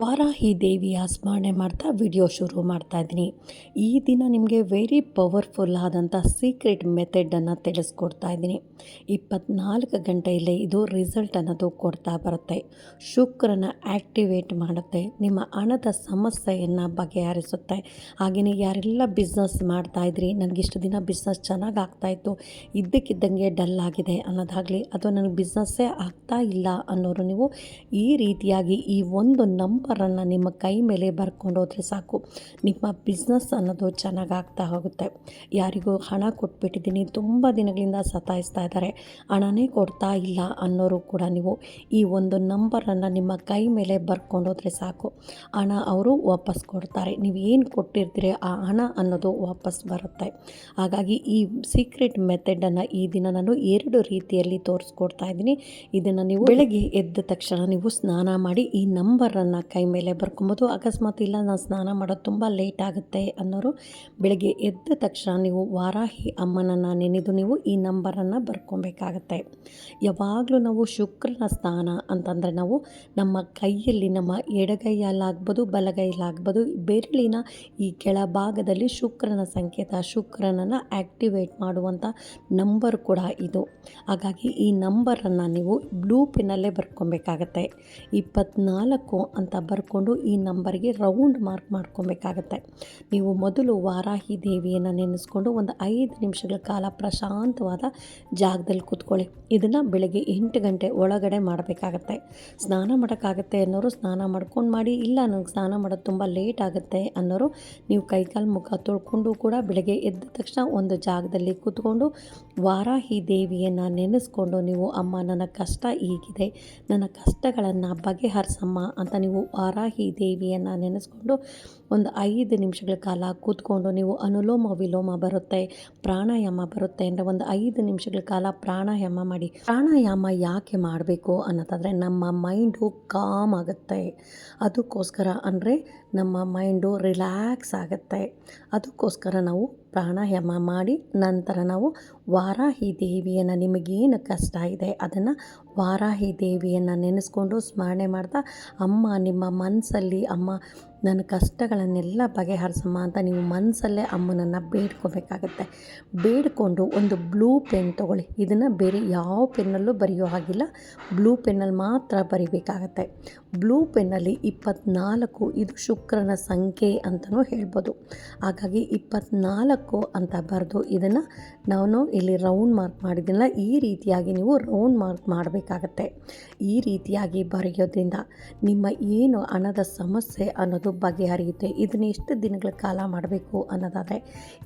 Varahi ದೇವಿಯ ಸ್ಮರಣೆ ಮಾಡ್ತಾ ವಿಡಿಯೋ ಶುರು ಮಾಡ್ತಾ ಇದ್ದೀನಿ. ಈ ದಿನ ನಿಮಗೆ ವೆರಿ ಪವರ್ಫುಲ್ ಆದಂಥ ಸೀಕ್ರೆಟ್ ಮೆಥಡನ್ನು ತಿಳಿಸ್ಕೊಡ್ತಾ ಇದ್ದೀನಿ. ಇಪ್ಪತ್ನಾಲ್ಕು ಗಂಟೆಯಲ್ಲೇ ಇದು ರಿಸಲ್ಟ್ ಅನ್ನೋದು ಕೊಡ್ತಾ ಬರುತ್ತೆ. ಶುಕ್ರನ ಆ್ಯಕ್ಟಿವೇಟ್ ಮಾಡುತ್ತೆ. ನಿಮ್ಮ ಹಣದ ಸಮಸ್ಯೆಯನ್ನು ಬಗೆಹರಿಸುತ್ತೆ. ಹಾಗೆಯೇ ಯಾರೆಲ್ಲ ಬಿಸ್ನೆಸ್ ಮಾಡ್ತಾ ಇದ್ರಿ ನನಗಿಷ್ಟು ದಿನ ಬಿಸ್ನೆಸ್ ಚೆನ್ನಾಗಿ ಆಗ್ತಾಯಿತ್ತು ಇದ್ದಕ್ಕಿದ್ದಂಗೆ ಡಲ್ ಆಗಿದೆ ಅನ್ನೋದಾಗಲಿ ಅಥವಾ ನನಗೆ ಬಿಸ್ನೆಸ್ಸೇ ಆಗ್ತಾ ಇಲ್ಲ ಅನ್ನೋರು ನೀವು ಈ ರೀತಿಯಾಗಿ ಈ ಒಂದು ನಂಬರನ್ನು ನಿಮ್ಮ ಕೈ ಮೇಲೆ ಬರ್ಕೊಂಡು ಹೋದರೆ ಸಾಕು. ನಿಮ್ಮ ಬಿಸ್ನೆಸ್ ಅನ್ನೋದು ಚೆನ್ನಾಗಿ ಆಗ್ತಾ ಹೋಗುತ್ತೆ. ಯಾರಿಗೂ ಹಣ ಕೊಟ್ಬಿಟ್ಟಿದ್ದೀನಿ, ತುಂಬ ದಿನಗಳಿಂದ ಸತಾಯಿಸ್ತಾ ಇದ್ದಾರೆ. ಹಣನೇ ಕೊಡ್ತಾ ಇಲ್ಲ ಅನ್ನೋರು ಕೂಡ ನೀವು. ಈ ಒಂದು ನಂಬರನ್ನು ನಿಮ್ಮ ಕೈ ಮೇಲೆ ಬರ್ಕೊಂಡು ಹೋದರೆ ಸಾಕು. ಹಣ ಅವರು ವಾಪಸ್ ಕೊಡ್ತಾರೆ. ನೀವು ಏನು ಕೊಟ್ಟಿರ್ತೀರಿ ಆ ಹಣ ಅನ್ನೋದು ವಾಪಸ್ ಬರುತ್ತೆ. ಹಾಗಾಗಿ ಈ ಸೀಕ್ರೆಟ್ ಮೆಥಡನ್ನು ಈ ದಿನ ನಾನು ಎರಡು ರೀತಿಯಲ್ಲಿ ತೋರಿಸ್ಕೊಡ್ತಾ ಇದ್ದೀನಿ. ಇದನ್ನು ನೀವು ಬೆಳಗ್ಗೆ ಎದ್ದ ತಕ್ಷಣ ನೀವು ಸ್ನಾನ ಮಾಡಿ ಈ ನಂಬರನ್ನು ಕೈ ಮೇಲೆ ಬರ್ಕೊಬೋದು. ಅಕಸ್ಮಾತ್ ಇಲ್ಲ ನಾನು ಸ್ನಾನ ಮಾಡೋದು ತುಂಬ ಲೇಟ್ ಆಗುತ್ತೆ ಅನ್ನೋರು ಬೆಳಗ್ಗೆ ಎದ್ದ ತಕ್ಷಣ ನೀವು ವಾರಾಹಿ ಅಮ್ಮನನ್ನು ನೆನೆದು ನೀವು ಈ ನಂಬರನ್ನು ಬರ್ಕೊಬೇಕಾಗತ್ತೆ. ಯಾವಾಗಲೂ ನಾವು ಶುಕ್ರನ ಸ್ನಾನ ಅಂತಂದರೆ ನಾವು ನಮ್ಮ ಕೈಯಲ್ಲಿ, ನಮ್ಮ ಎಡಗೈಯಲ್ಲಾಗ್ಬೋದು, ಬಲಗೈಯಲ್ಲಾಗ್ಬೋದು, ಬೆರಳಿನ ಈ ಕೆಳಭಾಗದಲ್ಲಿ ಶುಕ್ರನ ಸಂಕೇತ, ಶುಕ್ರನನ್ನು ಆ್ಯಕ್ಟಿವೇಟ್ ಮಾಡುವಂಥ ನಂಬರ್ ಕೂಡ ಇದು. ಹಾಗಾಗಿ ಈ ನಂಬರನ್ನು ನೀವು ಬ್ಲೂ ಪೆನ್ನಲ್ಲೇ ಬರ್ಕೊಬೇಕಾಗತ್ತೆ. ಇಪ್ಪತ್ತ್ನಾಲ್ಕು ಅಂತ ಬರ್ಕೊಂಡು ಈ ನಂಬರ್ಗೆ ರೌಂಡ್ ಮಾರ್ಕ್ ಮಾಡ್ಕೊಬೇಕಾಗತ್ತೆ. ನೀವು ಮೊದಲು ವಾರಾಹಿ ದೇವಿಯನ್ನು ನೆನೆಸ್ಕೊಂಡು ಒಂದು ಐದು ನಿಮಿಷಗಳ ಕಾಲ ಪ್ರಶಾಂತವಾದ ಜಾಗದಲ್ಲಿ ಕೂತ್ಕೊಳ್ಳಿ. ಇದನ್ನು ಬೆಳಗ್ಗೆ ಎಂಟು ಗಂಟೆ ಒಳಗಡೆ ಮಾಡಬೇಕಾಗತ್ತೆ. ಸ್ನಾನ ಮಾಡೋಕ್ಕಾಗತ್ತೆ ಅನ್ನೋರು ಸ್ನಾನ ಮಾಡ್ಕೊಂಡು ಮಾಡಿ, ಇಲ್ಲ ನನಗೆ ಸ್ನಾನ ಮಾಡೋದು ತುಂಬ ಲೇಟ್ ಆಗುತ್ತೆ ಅನ್ನೋರು ನೀವು ಕೈಕಾಲು ಮುಖ ತೊಳ್ಕೊಂಡು ಕೂಡ ಬೆಳಗ್ಗೆ ಎದ್ದ ತಕ್ಷಣ ಒಂದು ಜಾಗದಲ್ಲಿ ಕೂತ್ಕೊಂಡು ವಾರಾಹಿ ದೇವಿಯನ್ನು ನೆನೆಸ್ಕೊಂಡು ನೀವು, ಅಮ್ಮ, ನನ್ನ ಕಷ್ಟ ಹೀಗಿದೆ. ನನ್ನ ಕಷ್ಟಗಳನ್ನು ಬಗೆಹರಿಸಮ್ಮ ಅಂತ ನೀವು ವಾರಾಹಿ ದೇವಿಯನ್ನು ನೆನೆಸ್ಕೊಂಡು ಒಂದು ಐದು ನಿಮಿಷಗಳ ಕಾಲ ಕೂತ್ಕೊಂಡು ನೀವು ಅನುಲೋಮ ವಿಲೋಮ ಬರುತ್ತೆ, ಪ್ರಾಣಾಯಾಮ ಬರುತ್ತೆ ಅಂದರೆ ಒಂದು ಐದು ನಿಮಿಷಗಳ ಕಾಲ ಪ್ರಾಣಾಯಾಮ ಮಾಡಿ. ಪ್ರಾಣಾಯಾಮ ಯಾಕೆ ಮಾಡಬೇಕು ಅನ್ನೋದಾದರೆ ನಮ್ಮ ಮೈಂಡು ಕಾಮ್ ಆಗುತ್ತೆ. ಅದಕ್ಕೋಸ್ಕರ ಅಂದರೆ ನಮ್ಮ ಮೈಂಡು ರಿಲ್ಯಾಕ್ಸ್ ಆಗುತ್ತೆ. ಅದಕ್ಕೋಸ್ಕರ ನಾವು ಪ್ರಾಣಾಯಾಮ ಮಾಡಿ ನಂತರ ನಾವು ವಾರಾಹಿ ದೇವಿಯನ್ನು ನಿಮಗೇನು ಕಷ್ಟ ಇದೆ ಅದನ್ನು ವಾರಾಹಿ ದೇವಿಯನ್ನು ನೆನೆಸ್ಕೊಂಡು ಸ್ಮರಣೆ ಮಾಡ್ತಾ, ಅಮ್ಮ ನಿಮ್ಮ ಮನಸ್ಸಲ್ಲಿ ಅಮ್ಮ ನನ್ನ ಕಷ್ಟಗಳನ್ನೆಲ್ಲ ಬಗೆಹರಿಸಮ್ಮ ಅಂತ ನೀವು ಮನಸ್ಸಲ್ಲೇ ಅಮ್ಮನನ್ನು ಬೇಡ್ಕೋಬೇಕಾಗತ್ತೆ. ಬೇಡಿಕೊಂಡು ಒಂದು ಬ್ಲೂ ಪೆನ್ ತೊಗೊಳ್ಳಿ. ಇದನ್ನು ಬೇರೆ ಯಾವ ಪೆನ್ನಲ್ಲೂ ಬರೆಯೋ ಹಾಗಿಲ್ಲ. ಬ್ಲೂ ಪೆನ್ನಲ್ಲಿ ಮಾತ್ರ ಬರಿಬೇಕಾಗತ್ತೆ. ಬ್ಲೂ ಪೆನ್ನಲ್ಲಿ ಇಪ್ಪತ್ನಾಲ್ಕು ಇದು ಶುಕ್ರನ ಸಂಖ್ಯೆ ಅಂತಲೂ ಹೇಳ್ಬೋದು. ಹಾಗಾಗಿ ಇಪ್ಪತ್ನಾಲ್ಕು ಅಂತ ಬರೆದು ಇದನ್ನು ನಾನು ಇಲ್ಲಿ ರೌಂಡ್ ಮಾರ್ಕ್ ಮಾಡಿದ್ದೀನಲ್ಲ ಈ ರೀತಿಯಾಗಿ ನೀವು ರೌಂಡ್ ಮಾರ್ಕ್ ಮಾಡಬೇಕಾಗತ್ತೆ. ಈ ರೀತಿಯಾಗಿ ಬರೆಯೋದ್ರಿಂದ ನಿಮ್ಮ ಏನು ಹಣದ ಸಮಸ್ಯೆ ಅನ್ನೋದು ಬಗೆಹರಿಯುತ್ತೆ ಇದನ್ನು ಎಷ್ಟು ದಿನಗಳ ಕಾಲ ಮಾಡಬೇಕು ಅನ್ನೋದಾದರೆ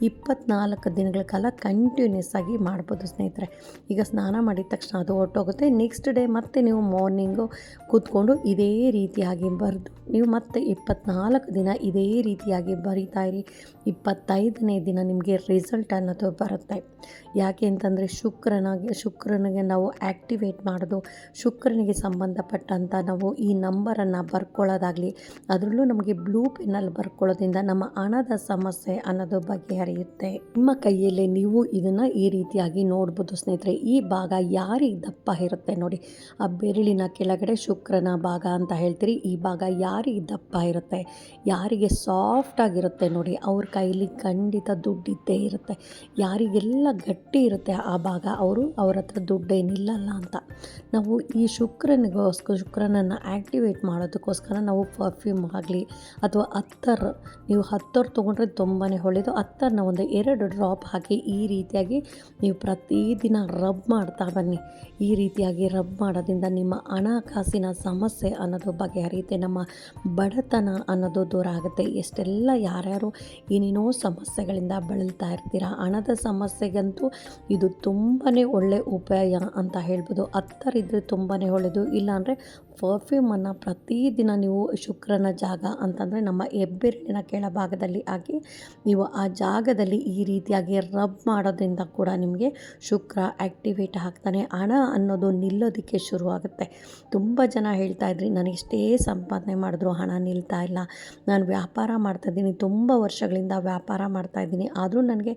ಇಪ್ಪತ್ನಾಲ್ಕು ದಿನಗಳ ಕಾಲ ಕಂಟಿನ್ಯೂಸ್ ಆಗಿ ಮಾಡ್ಬೋದು ಸ್ನೇಹಿತರೆ. ಈಗ ಸ್ನಾನ ಮಾಡಿದ ತಕ್ಷಣ ಅದು ಹೊರಟೋಗುತ್ತೆ. ನೆಕ್ಸ್ಟ್ ಡೇ ಮತ್ತೆ ನೀವು ಮಾರ್ನಿಂಗು ಕೂತ್ಕೊಂಡು ಇದೇ ರೀತಿಯಾಗಿ ಬರೆದು, ನೀವು ಮತ್ತೆ ಇಪ್ಪತ್ನಾಲ್ಕು ದಿನ ಇದೇ ರೀತಿಯಾಗಿ ಬರಿತಾ ಇರಿ. ಇಪ್ಪತ್ತೈದನೇ ದಿನ ನಿಮಗೆ ರಿಸಲ್ಟ್ ಅನ್ನೋದು ಬರುತ್ತೆ. ಯಾಕೆ ಅಂತಂದರೆ ಶುಕ್ರನಾಗಿ, ಶುಕ್ರನಿಗೆ ನಾವು ಆ್ಯಕ್ಟಿವೇಟ್ ಮಾಡೋದು, ಶುಕ್ರನಿಗೆ ಸಂಬಂಧಪಟ್ಟಂಥ ನಾವು ಈ ನಂಬರನ್ನು ಬರ್ಕೊಳ್ಳೋದಾಗಲಿ, ಅದರಲ್ಲೂ ನಮಗೆ ಬ್ಲೂ ಪೆನ್ನಲ್ಲಿ ಬರ್ಕೊಳ್ಳೋದ್ರಿಂದ ನಮ್ಮ ಹಣದ ಸಮಸ್ಯೆ ಅನ್ನೋದು ಬಗೆಹರಿಯುತ್ತೆ. ನಿಮ್ಮ ಕೈಯಲ್ಲೇ ನೀವು ಇದನ್ನು ಈ ರೀತಿಯಾಗಿ ನೋಡ್ಬೋದು ಸ್ನೇಹಿತರೆ. ಈ ಭಾಗ ಯಾರಿಗೆ ದಪ್ಪ ಇರುತ್ತೆ ನೋಡಿ. ಆ ಬೆರಳಿನ ಕೆಳಗಡೆ ಶುಕ್ರನ ಭಾಗ ಅಂತ ಹೇಳ್ತೀರಿ. ಈ ಭಾಗ ಯಾರಿಗೆ ದಪ್ಪ ಇರುತ್ತೆ? ಯಾರಿಗೆ ಸಾಫ್ಟ್ ಆಗಿರುತ್ತೆ ನೋಡಿ. ಅವ್ರ ಕೈಲಿ ಖಂಡಿತ ದುಡ್ಡಿದ್ದೇ ಇರುತ್ತೆ. ಯಾರಿಗೆಲ್ಲ ಗಟ್ಟಿ ಇರುತ್ತೆ ಆ ಭಾಗ ಅವರು ಅವ್ರ ಹತ್ರ ದುಡ್ಡೇನಿಲ್ಲಲ್ಲ ಅಂತ. ನಾವು ಈ ಶುಕ್ರನಿಗೋಸ್ಕರ ಶುಕ್ರನನ್ನು ಆ್ಯಕ್ಟಿವೇಟ್ ಮಾಡೋದಕ್ಕೋಸ್ಕರ ನಾವು ಪರ್ಫ್ಯೂಮ್ ಆಗಲಿ ಅಥವಾ ಅತ್ತರ್ ನೀವು ಹತ್ತರ್ ತೊಗೊಂಡ್ರೆ ತುಂಬಾ ಒಳ್ಳೆಯದು ಅತ್ತರ್ನ ಒಂದು ಎರಡು ಡ್ರಾಪ್ ಹಾಕಿ ಈ ರೀತಿಯಾಗಿ ನೀವು ಪ್ರತಿದಿನ ರಬ್ ಮಾಡ್ತಾ ಬನ್ನಿ. ಈ ರೀತಿಯಾಗಿ ರಬ್ ಮಾಡೋದ್ರಿಂದ ನಿಮ್ಮ ಹಣಕಾಸಿನ ಸಮಸ್ಯೆ ಅನ್ನೋದು ಬಗೆಹರಿಯುತ್ತೆ, ನಮ್ಮ ಬಡತನ ಅನ್ನೋದು ದೂರ ಆಗುತ್ತೆ. ಎಷ್ಟೆಲ್ಲ ಯಾರ್ಯಾರು ಏನೇನೋ ಸಮಸ್ಯೆಗಳಿಂದ ಬಳಲ್ತಾ ಇರ್ತೀರ, ಹಣದ ಸಮಸ್ಯೆಗಂತೂ ಇದು ತುಂಬಾ ಒಳ್ಳೆ ಉಪಾಯ ಅಂತ ಹೇಳ್ಬೋದು. ಹತ್ತರಿದ್ದರೆ ತುಂಬಾ ಒಳ್ಳೆಯದು ಇಲ್ಲಾಂದರೆ ಪರ್ಫ್ಯೂಮನ್ನು ಪ್ರತಿದಿನ ನೀವು ಶುಕ್ರನ ಜಾಗ ಅಂತಂದರೆ ನಮ್ಮ ಹೆಬ್ಬೆರಳಿನ ಕೆಳಭಾಗದಲ್ಲಿ ಹಾಕಿ ನೀವು ಆ ಜಾಗದಲ್ಲಿ ಈ ರೀತಿಯಾಗಿ ರಬ್ ಮಾಡೋದ್ರಿಂದ ಕೂಡ ನಿಮಗೆ ಶುಕ್ರ ಆ್ಯಕ್ಟಿವೇಟ್ ಆಗ್ತಾನೆ. ಹಣ ಅನ್ನೋದು ನಿಲ್ಲೋದಕ್ಕೆ ಶುರುವಾಗುತ್ತೆ. ತುಂಬ ಜನ ಹೇಳ್ತಾ ಇದ್ರಿ ನಾನು ಎಷ್ಟೇ ಸಂಪಾದನೆ ಮಾಡಿದ್ರು, ಹಣ ನಿಲ್ತಾ ಇಲ್ಲ. ನಾನು ವ್ಯಾಪಾರ ಮಾಡ್ತಾಯಿದ್ದೀನಿ ತುಂಬ ವರ್ಷಗಳಿಂದ ವ್ಯಾಪಾರ ಮಾಡ್ತಾಯಿದ್ದೀನಿ ಆದರೂ ನನಗೆ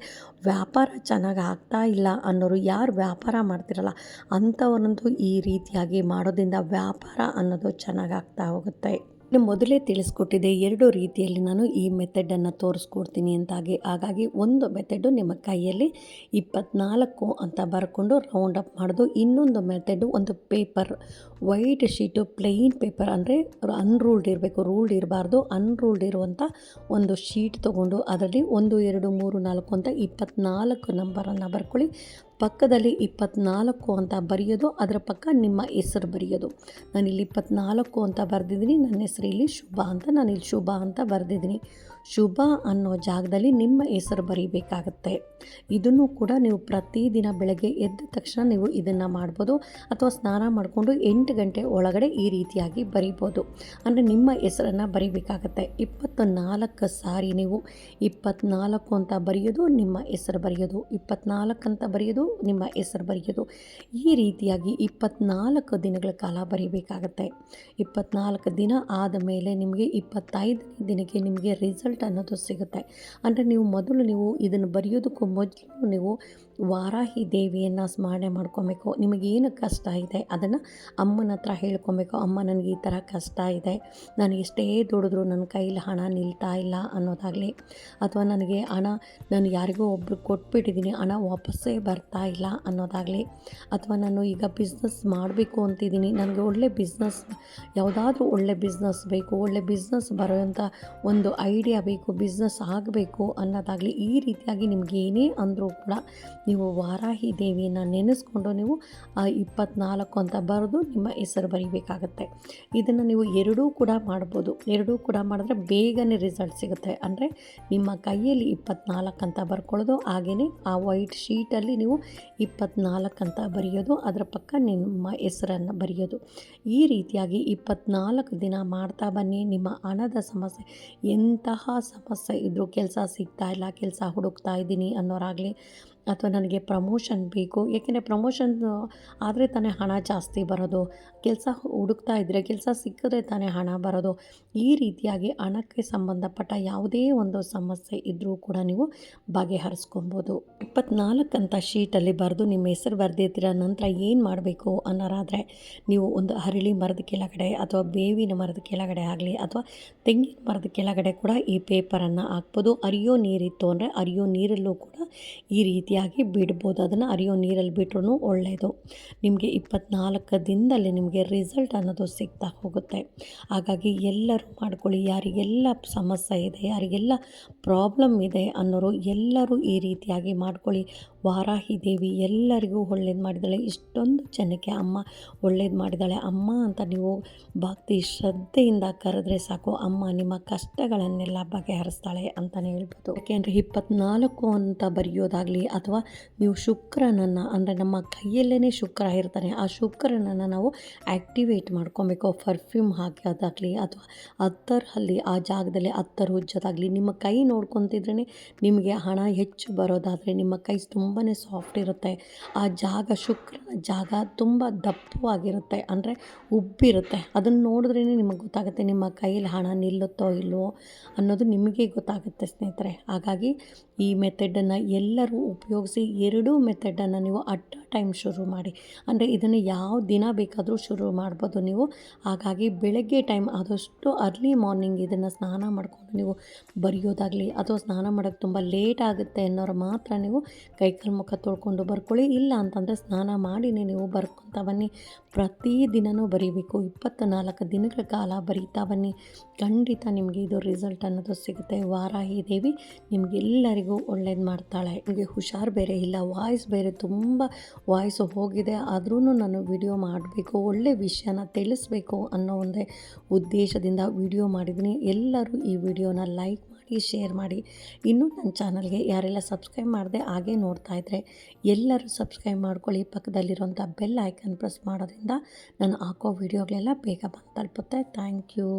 ವ್ಯಾಪಾರ ಚೆನ್ನಾಗಿ ಆಗ್ತಾ ಇಲ್ಲ ಅನ್ನೋರು ಯಾರು ವ್ಯಾಪಾರ ಮಾಡ್ತಿರಲ್ಲ ಅಂಥವ್ರನ್ನಂತೂ ಈ ರೀತಿಯಾಗಿ ಮಾಡೋದ್ರಿಂದ ವ್ಯಾಪಾರ ಅನ್ನೋದು ಚೆನ್ನಾಗಿ ಆಗ್ತಾ ಹೋಗುತ್ತೆ. ಇನ್ನು ಮೊದಲೇ ತಿಳಿಸ್ಕೊಟ್ಟಿದೆ ಎರಡು ರೀತಿಯಲ್ಲಿ ನಾನು ಈ ಮೆಥಡನ್ನು ತೋರಿಸ್ಕೊಡ್ತೀನಿ ಅಂತಾಗಿ ಹಾಗಾಗಿ ಒಂದು ಮೆಥಡು ನಿಮ್ಮ ಕೈಯಲ್ಲಿ ಇಪ್ಪತ್ನಾಲ್ಕು ಅಂತ ಬರ್ಕೊಂಡು ರೌಂಡ್ ಅಪ್ ಮಾಡೋದು. ಇನ್ನೊಂದು ಮೆಥಡು ಒಂದು paper white sheet plain paper ಅಂದರೆ ಅನ್ರೂಲ್ಡ್ ಇರಬೇಕು ರೂಲ್ಡ್ ಇರಬಾರ್ದು ಅನ್ರೂಲ್ಡ್ ಇರುವಂಥ ಒಂದು ಶೀಟ್ ತೊಗೊಂಡು ಅದರಲ್ಲಿ ಒಂದು, ಎರಡು, ಮೂರು, ನಾಲ್ಕು ಅಂತ ಇಪ್ಪತ್ನಾಲ್ಕು ನಂಬರನ್ನು ಬರ್ಕೊಳ್ಳಿ. ಪಕ್ಕದಲ್ಲಿ ಇಪ್ಪತ್ನಾಲ್ಕು ಅಂತ ಬರೆಯೋದು, ಅದರ ಪಕ್ಕ ನಿಮ್ಮ ಹೆಸರು ಬರೆಯೋದು. ನಾನಿಲ್ಲಿ ಇಪ್ಪತ್ನಾಲ್ಕು ಅಂತ ಬರೆದಿದ್ದೀನಿ, ನನ್ನ ಹೆಸರು ಇಲ್ಲಿ ಶುಭ ಅಂತ, ನಾನಿಲ್ಲಿ ಶುಭ ಅಂತ ಬರೆದಿದ್ದೀನಿ. ಶುಭ ಅನ್ನೋ ಜಾಗದಲ್ಲಿ ನಿಮ್ಮ ಹೆಸರು ಬರೀಬೇಕಾಗತ್ತೆ. ಇದನ್ನು ಕೂಡ ನೀವು ಪ್ರತಿದಿನ ಬೆಳಗ್ಗೆ ಎದ್ದ ತಕ್ಷಣ ನೀವು ಇದನ್ನು ಮಾಡ್ಬೋದು. ಅಥವಾ ಸ್ನಾನ ಮಾಡಿಕೊಂಡು ಎಂಟು ಗಂಟೆ ಒಳಗಡೆ ಈ ರೀತಿಯಾಗಿ ಬರಿಬೋದು. ಅಂದರೆ ನಿಮ್ಮ ಹೆಸರನ್ನು ಬರೀಬೇಕಾಗತ್ತೆ. ಇಪ್ಪತ್ತು ನಾಲ್ಕು ಸಾರಿ ನೀವು ಇಪ್ಪತ್ನಾಲ್ಕು ಅಂತ ಬರೆಯೋದು, ನಿಮ್ಮ ಹೆಸರು ಬರೆಯೋದು, ಇಪ್ಪತ್ನಾಲ್ಕು ಅಂತ ಬರೆಯೋದು, ನಿಮ್ಮ ಹೆಸರು ಬರೆಯೋದು. ಈ ರೀತಿಯಾಗಿ ಇಪ್ಪತ್ನಾಲ್ಕು ದಿನಗಳ ಕಾಲ ಬರೀಬೇಕಾಗತ್ತೆ. ಇಪ್ಪತ್ನಾಲ್ಕು ದಿನ ಆದ ಮೇಲೆ ನಿಮಗೆ ಇಪ್ಪತ್ತೈದನೇ ದಿನಕ್ಕೆ ನಿಮಗೆ ರಿಸಲ್ಟ್ ಅನ್ನೋದು ಸಿಗುತ್ತೆ. ಅಂದರೆ ನೀವು ಮೊದಲು ನೀವು ಇದನ್ನು ಬರೆಯೋದಕ್ಕೂ ಮೊದಲು ನೀವು ವಾರಾಹಿ ದೇವಿಯನ್ನು ಸ್ಮರಣೆ ಮಾಡ್ಕೊಬೇಕು. ನಿಮಗೇನು ಕಷ್ಟ ಇದೆ ಅದನ್ನು ಅಮ್ಮನ ಹತ್ರ ಹೇಳ್ಕೊಬೇಕು. ಅಮ್ಮ, ನನಗೆ ಈ ಥರ ಕಷ್ಟ ಇದೆ. ನಾನು ಎಷ್ಟೇ ದುಡಿದ್ರು ನನ್ನ ಕೈಲಿ ಹಣ ನಿಲ್ತಾ ಇಲ್ಲ ಅನ್ನೋದಾಗಲಿ ಅಥವಾ ನನಗೆ ಹಣ ನಾನು ಯಾರಿಗೋ ಒಬ್ರು ಕೊಟ್ಬಿಟ್ಟಿದ್ದೀನಿ, ಹಣ ವಾಪಸ್ಸೇ ಬರ್ತಾ ಇಲ್ಲ ಅನ್ನೋದಾಗಲಿ ಅಥವಾ ನಾನು ಈಗ ಬಿಸ್ನೆಸ್ ಮಾಡಬೇಕು ಅಂತಿದ್ದೀನಿ ನನಗೆ ಒಳ್ಳೆ ಬಿಸ್ನೆಸ್ ಯಾವುದಾದ್ರೂ ಒಳ್ಳೆ ಬಿಸ್ನೆಸ್ ಬೇಕು, ಒಳ್ಳೆ ಬಿಸ್ನೆಸ್ ಬರೋವಂಥ ಒಂದು ಐಡಿಯಾ ಬೇಕು ಬಿಸ್ನೆಸ್ ಆಗಬೇಕು ಅನ್ನೋದಾಗಲಿ ಈ ರೀತಿಯಾಗಿ ನಿಮಗೇನೇ ಅಂದರೂ ಕೂಡ ನೀವು ವಾರಾಹಿ ದೇವಿಯನ್ನು ನೆನೆಸ್ಕೊಂಡು ನೀವು ಇಪ್ಪತ್ನಾಲ್ಕು ಅಂತ ಬರೆದು ನಿಮ್ಮ ಹೆಸರು ಬರೀಬೇಕಾಗತ್ತೆ. ಇದನ್ನು ನೀವು ಎರಡೂ ಕೂಡ ಮಾಡ್ಬೋದು. ಎರಡೂ ಕೂಡ ಮಾಡಿದ್ರೆ ಬೇಗನೆ ರಿಸಲ್ಟ್ ಸಿಗುತ್ತೆ. ಅಂದರೆ ನಿಮ್ಮ ಕೈಯಲ್ಲಿ ಇಪ್ಪತ್ನಾಲ್ಕು ಅಂತ ಬರ್ಕೊಳ್ಳೋದು ಹಾಗೆಯೇ ಆ ವೈಟ್ ಶೀಟಲ್ಲಿ ನೀವು ಇಪ್ಪತ್ನಾಲ್ಕು ಅಂತ ಬರೆಯೋದು, ಅದರ ಪಕ್ಕ ನಿಮ್ಮ ಹೆಸರನ್ನು ಬರೆಯೋದು. ಈ ರೀತಿಯಾಗಿ ಇಪ್ಪತ್ನಾಲ್ಕು ದಿನ ಮಾಡ್ತಾ ಬನ್ನಿ. ನಿಮ್ಮ ಹಣದ ಸಮಸ್ಯೆ, ಎಂತಹ ಸಮಸ್ಯೆ ಇದ್ದರೂ ಕೆಲಸ ಸಿಗ್ತಾ ಇಲ್ಲ, ಕೆಲಸ ಹುಡುಕ್ತಾ ಇದ್ದೀನಿ ಅನ್ನೋರಾಗಲಿ ಅಥವಾ ನನಗೆ ಪ್ರಮೋಷನ್ ಬೇಕು. ಏಕೆಂದರೆ ಪ್ರಮೋಷನ್ ಆದರೆ ತಾನೇ ಹಣ ಜಾಸ್ತಿ ಬರೋದು. ಕೆಲಸ ಹುಡುಕ್ತಾ ಇದ್ದರೆ ಕೆಲಸ ಸಿಕ್ಕಿದ್ರೆ ತಾನೇ ಹಣ ಬರೋದು. ಈ ರೀತಿಯಾಗಿ ಹಣಕ್ಕೆ ಸಂಬಂಧಪಟ್ಟ ಯಾವುದೇ ಒಂದು ಸಮಸ್ಯೆ ಇದ್ದರೂ ಕೂಡ ನೀವು ಬಗೆಹರಿಸ್ಕೊಬೋದು. ಇಪ್ಪತ್ನಾಲ್ಕು ಅಂತ ಶೀಟಲ್ಲಿ ಬರೆದು ನಿಮ್ಮ ಹೆಸರು ಬರೆದಿರ್ತೀರ, ನಂತರ ಏನು ಮಾಡಬೇಕು ಅನ್ನೋರಾದರೆ ನೀವು ಒಂದು ಹರಳಿ ಮರದ ಕೆಳಗಡೆ ಅಥವಾ ಬೇವಿನ ಮರದ ಕೆಳಗಡೆ ಆಗಲಿ ಅಥವಾ ತೆಂಗಿನ ಮರದ ಕೆಳಗಡೆ ಕೂಡ ಈ ಪೇಪರನ್ನು ಹಾಕ್ಬೋದು. ಅರಿಯೋ ನೀರಿತ್ತು ಅಂದರೆ ಅರಿಯೋ ನೀರಲ್ಲೂ ಕೂಡ ಈ ರೀತಿಯಾಗಿ ಬಿಡ್ಬೋದು. ಅದನ್ನು ಅರಿಯೋ ನೀರಲ್ಲಿ ಬಿಟ್ರೂ ಒಳ್ಳೆಯದು ನಿಮಗೆ ಇಪ್ಪತ್ನಾಲ್ಕು ದಿನದಲ್ಲಿ ನಿಮಗೆ ರಿಸಲ್ಟ್ ಅನ್ನೋದು ಸಿಗ್ತಾ ಹೋಗುತ್ತೆ. ಹಾಗಾಗಿ ಎಲ್ಲರೂ ಮಾಡ್ಕೊಳ್ಳಿ. ಯಾರಿಗೆಲ್ಲ ಸಮಸ್ಯೆ ಇದೆ, ಯಾರಿಗೆಲ್ಲ ಪ್ರಾಬ್ಲಮ್ ಇದೆ ಅನ್ನೋರು ಎಲ್ಲರೂ ಈ ರೀತಿಯಾಗಿ ಮಾಡ್ಕೊಳ್ಳಿ. ವಾರಾಹಿ ದೇವಿ ಎಲ್ಲರಿಗೂ ಒಳ್ಳೇದು ಮಾಡಿದಾಳೆ ಇಷ್ಟೊಂದು ಜನಕ್ಕೆ ಅಮ್ಮ ಒಳ್ಳೇದು ಮಾಡಿದಾಳೆ ಅಮ್ಮ ಅಂತ ನೀವು ಭಕ್ತಿ ಶ್ರದ್ಧೆಯಿಂದ ಕರೆದ್ರೆ ಸಾಕು. ಅಮ್ಮ ನಿಮ್ಮ ಕಷ್ಟಗಳನ್ನೆಲ್ಲ ಬಗೆಹರಿಸ್ತಾಳೆ ಅಂತಲೇ ಹೇಳ್ಬೋದು. ಯಾಕೆಂದರೆ ಇಪ್ಪತ್ನಾಲ್ಕು ಅಂತ ಬರೆಯೋದಾಗಲಿ ಅಥವಾ ನೀವು ಶುಕ್ರನನ್ನು ಅಂದರೆ ನಮ್ಮ ಕೈಯಲ್ಲೇ ಶುಕ್ರ ಇರ್ತಾನೆ. ಆ ಶುಕ್ರನನ್ನು ನಾವು ಆ್ಯಕ್ಟಿವೇಟ್ ಮಾಡ್ಕೊಬೇಕು. ಪರ್ಫ್ಯೂಮ್ ಹಾಕೋದಾಗಲಿ ಅಥವಾ ಹತ್ತರಲ್ಲಿ ಆ ಜಾಗದಲ್ಲಿ ಹತ್ತರ ಉಜ್ಜೋದಾಗಲಿ ನಿಮ್ಮ ಕೈ ನೋಡ್ಕೊತಿದ್ರೇ ನಿಮಗೆ ಹಣ ಹೆಚ್ಚು ಬರೋದಾದರೆ ನಿಮ್ಮ ಕೈ ತುಂಬಾ ಸಾಫ್ಟ್ ಇರುತ್ತೆ. ಆ ಜಾಗ ಶುಕ್ರನ ಜಾಗ ತುಂಬ ದಪ್ಪವಾಗಿರುತ್ತೆ. ಅಂದರೆ ಉಬ್ಬಿರುತ್ತೆ. ಅದನ್ನು ನೋಡಿದ್ರೇ ನಿಮಗೆ ಗೊತ್ತಾಗುತ್ತೆ ನಿಮ್ಮ ಕೈಯಲ್ಲಿ ಹಣ ನಿಲ್ಲುತ್ತೋ ಇಲ್ವೋ ಅನ್ನೋದು ನಿಮಗೆ ಗೊತ್ತಾಗುತ್ತೆ ಸ್ನೇಹಿತರೆ. ಹಾಗಾಗಿ ಈ ಮೆಥಡನ್ನು ಎಲ್ಲರೂ ಉಪಯೋಗಿಸಿ ಎರಡೂ ಮೆಥಡನ್ನು ನೀವು ಅಟ್ ಟೈಮ್ ಶುರು ಮಾಡಿ. ಅಂದರೆ ಇದನ್ನು ಯಾವ ದಿನ ಬೇಕಾದರೂ ಶುರು ಮಾಡ್ಬೋದು ನೀವು. ಹಾಗಾಗಿ ಬೆಳಗ್ಗೆ ಟೈಮ್ ಆದಷ್ಟು ಅರ್ಲಿ ಮಾರ್ನಿಂಗ್ ಇದನ್ನು ಸ್ನಾನ ಮಾಡಿಕೊಂಡು ನೀವು ಬರೆಯೋದಾಗಲಿ ಅಥವಾ ಸ್ನಾನ ಮಾಡೋಕ್ಕೆ ತುಂಬ ಲೇಟ್ ಆಗುತ್ತೆ ಅನ್ನೋರು ಮಾತ್ರ ನೀವು ಕೈಕಾಲು ಮುಖ ತೊಳ್ಕೊಂಡು ಬರ್ಕೊಳ್ಳಿ. ಇಲ್ಲ ಅಂತಂದರೆ ಸ್ನಾನ ಮಾಡಿನೇ ನೀವು ಬರ್ಕೊತ ಬನ್ನಿ. ಪ್ರತಿದಿನವೂ ಬರೀಬೇಕು. ಇಪ್ಪತ್ತು ನಾಲ್ಕು ದಿನಗಳ ಕಾಲ ಬರೀತಾ ಬನ್ನಿ. ಖಂಡಿತ ನಿಮಗೆ ಇದು ರಿಸಲ್ಟ್ ಅನ್ನೋದು ಸಿಗುತ್ತೆ. ವಾರಾಹಿ ದೇವಿ ನಿಮಗೆಲ್ಲರಿಗೂ ಒಳ್ಳೇದು ಮಾಡ್ತಾಳೆ. ನಿಮಗೆ ಹುಷಾರು ಬೇರೆ ಇಲ್ಲ. ವಾಯ್ಸ್ ಬೇರೆ ತುಂಬ ವಾಯ್ಸ್ ಹೋಗಿದೆ. ಆದ್ರೂ ನಾನು ವಿಡಿಯೋ ಮಾಡಬೇಕು. ಒಳ್ಳೆ ವಿಷಯನ ತಿಳಿಸ್ಬೇಕು ಅನ್ನೋ ಒಂದೇ ಉದ್ದೇಶದಿಂದ ವಿಡಿಯೋ ಮಾಡಿದ್ದೀನಿ. ಎಲ್ಲರೂ ಈ ವಿಡಿಯೋನ ಲೈಕ್ ಮಾಡಿ ಶೇರ್ ಮಾಡಿ. ಇನ್ನೂ ನನ್ನ ಚಾನಲ್ಗೆ ಯಾರೆಲ್ಲ ಸಬ್ಸ್ಕ್ರೈಬ್ ಮಾಡಿದೆ ಹಾಗೆ ನೋಡ್ತಾ ಇದ್ದರೆ ಎಲ್ಲರೂ ಸಬ್ಸ್ಕ್ರೈಬ್ ಮಾಡ್ಕೊಳ್ಳಿ. ಪಕ್ಕದಲ್ಲಿರುವಂಥ ಬೆಲ್ ಐಕನ್ ಪ್ರೆಸ್ ಮಾಡೋದ್ರಿಂದ ನಾನು ಹಾಕೋ ವೀಡಿಯೋಗಳೆಲ್ಲ ಬೇಗ ಬಂದು ತಲುಪುತ್ತೆ. Thank you.